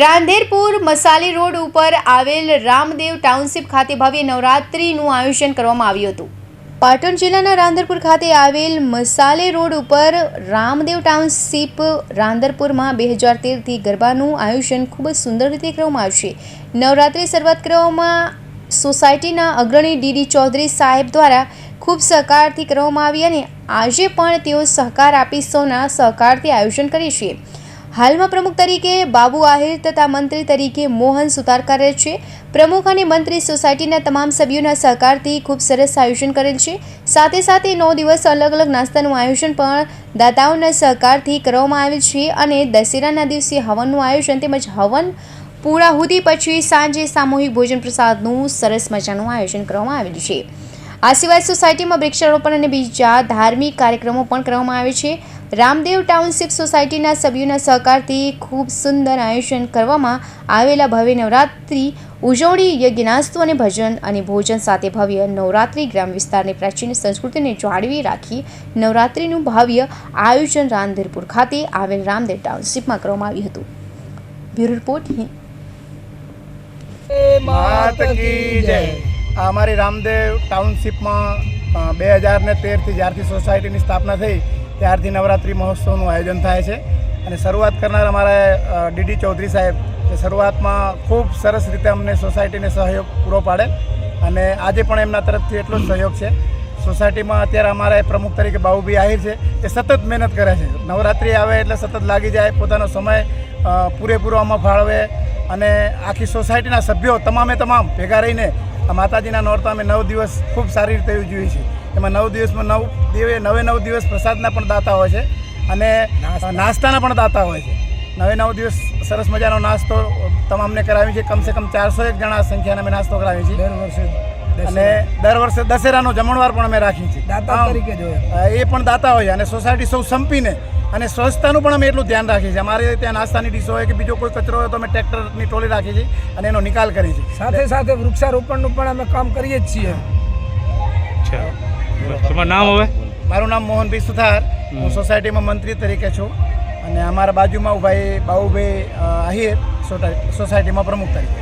રાંધેરપુર મસાલી road ઉપર આવેલ Ramdev township ખાતે ભવ્ય નવરાત્રિનું આયોજન કરવામાં આવ્યું હતું. પાટણ જિલ્લાના રાંધરપુર ખાતે આવેલ મસાલે રોડ ઉપર રામદેવ ટાઉનશીપ રાંધરપુરમાં બે હજાર તેરથી ગરબાનું આયોજન ખૂબ જ સુંદર રીતે કરવામાં આવશે. નવરાત્રિ શરૂઆત કરવામાં સોસાયટીના અગ્રણી ડીડી ચૌધરી સાહેબ દ્વારા ખૂબ સહકારથી કરવામાં આવી અને આજે પણ તેઓ સહકાર આપી સૌના સહકારથી આયોજન કરીએ છીએ. હાલમાં પ્રમુખ તરીકે બાબુ આહિર તથા મંત્રી તરીકે મોહન સુતાર કરે છે. પ્રમુખ અને મંત્રી સોસાયટીના તમામ સભ્યોના સહકારથી ખૂબ સરસ આયોજન કરેલ છે. સાથે સાથે નવ દિવસ અલગ અલગ નાસ્તાનું આયોજન પણ દાતાઓના સહકારથી કરવામાં આવેલ છે અને દશેરાના દિવસે હવનનું આયોજન તેમજ હવન પૂર્ણાહુતિ પછી સાંજે સામૂહિક ભોજન પ્રસાદનું સરસ મજાનું આયોજન કરવામાં આવેલું છે. આ સિવાય સોસાયટીમાં વૃક્ષારોપણ અને બીજા ધાર્મિક કાર્યક્રમો પણ કરવામાં આવે છે. રામદેવ ટાઉનશીપ સોસાયટીના સભ્યોના સહકારથી ખૂબ સુંદર આયોજન કરવામાં આવેલા ભવ્ય નવરાત્રિ, ઉજવણી, યજ્ઞ, નાસ્તો અને ભજન અને ભોજન સાથે ભવ્ય નવરાત્રિ ગ્રામ વિસ્તારની પ્રાચીન સંસ્કૃતિને જાળવી રાખી નવરાત્રિનું ભવ્ય આયોજન રાંધેરપુર ખાતે આવેલ રામદેવ ટાઉનશીપમાં કરવામાં આવ્યું હતું. બ્યુરો રિપોર્ટ અમારી રામદેવ ટાઉનશીપમાં બે હજાર ને તેરથી જ્યારથી સોસાયટીની સ્થાપના થઈ ત્યારથી નવરાત્રિ મહોત્સવનું આયોજન થાય છે. અને શરૂઆત કરનાર અમારા ડીડી ચૌધરી સાહેબ શરૂઆતમાં ખૂબ સરસ રીતે અમને સોસાયટીને સહયોગ પૂરો પાડે. અને આજે પણ એમના તરફથી એટલો જ સહયોગ છે. સોસાયટીમાં અત્યારે અમારા પ્રમુખ તરીકે બાબુભાઈ આહિર છે. એ સતત મહેનત કરે છે. નવરાત્રિ આવે એટલે સતત લાગી જાય, પોતાનો સમય પૂરેપૂરો આમાં ફાળવે. અને આખી સોસાયટીના સભ્યો તમામે તમામ ભેગા રહીને આ માતાજીના નોરતા અમે નવ દિવસ ખૂબ સારી રીતે ઉજવીએ છીએ. એમાં નવ દિવસમાં નવ દેવે નવે નવ દિવસ પ્રસાદના પણ દાતા હોય છે અને નાસ્તાના પણ દાતા હોય છે. નવે નવ દિવસ સરસ મજાનો નાસ્તો તમામને કરાવી છે કમસે કમ ચારસો એક જણા સંખ્યાના અમે નાસ્તો કરાવીએ છીએ. દર વર્ષે અને દર વર્ષે દશેરાનો જમણવાર પણ અમે રાખીએ છીએ. દાતા તરીકે જોઈએ. એ પણ દાતા હોય અને સોસાયટી સૌ સંપીને અને સ્વચ્છતાનું પણ અમે એટલું ધ્યાન રાખીએ છીએ. અમારે ત્યાં નાસ્તાની ડીશો હોય કે બીજો કોઈ કચરો હોય તો અમે ટ્રેક્ટરની ટોલી રાખીએ છીએ અને એનો નિકાલ કરીએ છીએ. સાથે સાથે વૃક્ષારોપણનું પણ અમે કામ કરીએ જ છીએ. તમારું નામ હવે? મારું નામ મોહનભાઈ સુથાર. હું સોસાયટીમાં મંત્રી તરીકે છું અને અમારા બાજુમાં ઉભાઈ બાઉભાઈ આહિર સોસાયટીમાં પ્રમુખ તરીકે.